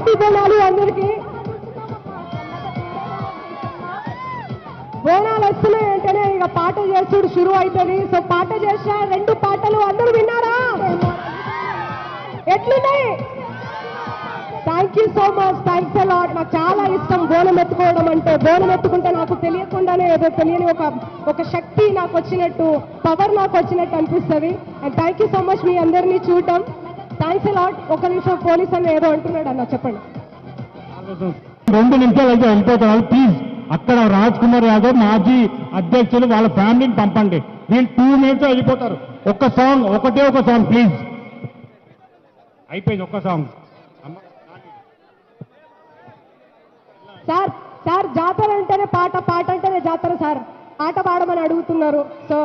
Happy Bonalu అందరికి. బోనాలు వస్తున్నాయి అంటేనే ఇక పాట చేసుడు షురు అవుతుంది సో పాట చేసిన రెండు పాటలు అందరూ విన్నారా? ఎట్లున్నాయి? Thank you so much thanks a lot నాకు చాలా ఇష్టం బోనం ఎత్తుకోవడం అంటే. బోనం ఎత్తుకుంటే నాకు తెలియకుండానే ఏదో తెలియని ఒక ఒక శక్తి నాకు వచ్చినట్టు పవర్ నాకు వచ్చినట్టు అనిపిస్తుంది. And thank you so much మీ అందరినీ చూడటం థ్యాంక్స్ అలాట్ ఒక నిమిషం పోలీస్ అన్న ఏదో అంటున్నాడు అన్న చెప్పండి. రెండు నిమిషాలు అయితే వెళ్ళిపోతున్నారు. ప్లీజ్ అక్కడ రాజ్ కుమార్ యాదవ్ మాజీ అధ్యక్షులు వాళ్ళ ఫ్యామిలీని పంపండి. వీళ్ళు టూ మినిట్స్ వెళ్ళిపోతారు. ఒక్క సాంగ్ ఒకటే ఒక సాంగ్ ప్లీజ్ అయిపోయింది ఒక్క సాంగ్. సార్ సార్ జాతర అంటేనే పాట పాట అంటేనే జాతర సార్. పాట పాడమని అడుగుతున్నారు సో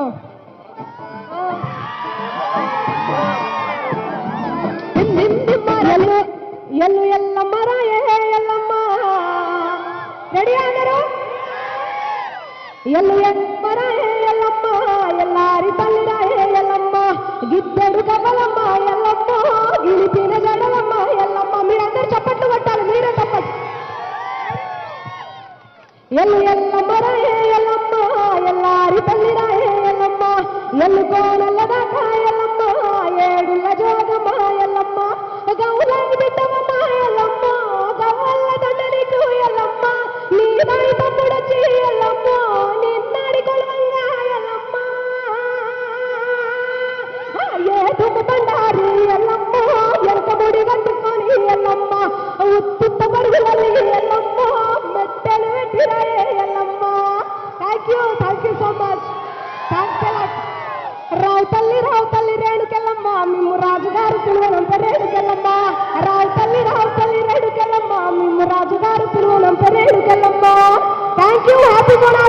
రెడీ అందరూ? ఎల్లు ఎల్లమ్మ రాయే ఎల్లమ్మ ఎల్లారి తల్లి రాయే ఎల్లమ్మ గిద్దెడు కబలమ్మ ఎల్లమ్మ గిలిపిన జడలమ్మ ఎల్లమ్మ మీరందరూ చప్పట్లు కొట్టాలి మీరే చప్పట్లు. ఎల్లు ఎల్లమ్మ రాయే ఎల్లమ్మ ఎల్లారి తల్లి thank you thank you so much thanks a lot రావుతల్లి రావుతల్లి రేణుకెళ్ళమ్మ. మిమ్ము రాజుగారు పిలువనంత రేణుకెళ్ళమ్మ. రావుతల్లి రావుతల్లి రేణుకెళ్ళమ్మ. మిమ్ము రాజుగారు పిలువనంత రేణుకెళ్ళమ్మ. థ్యాంక్ యూ హ్యాపీ కూడా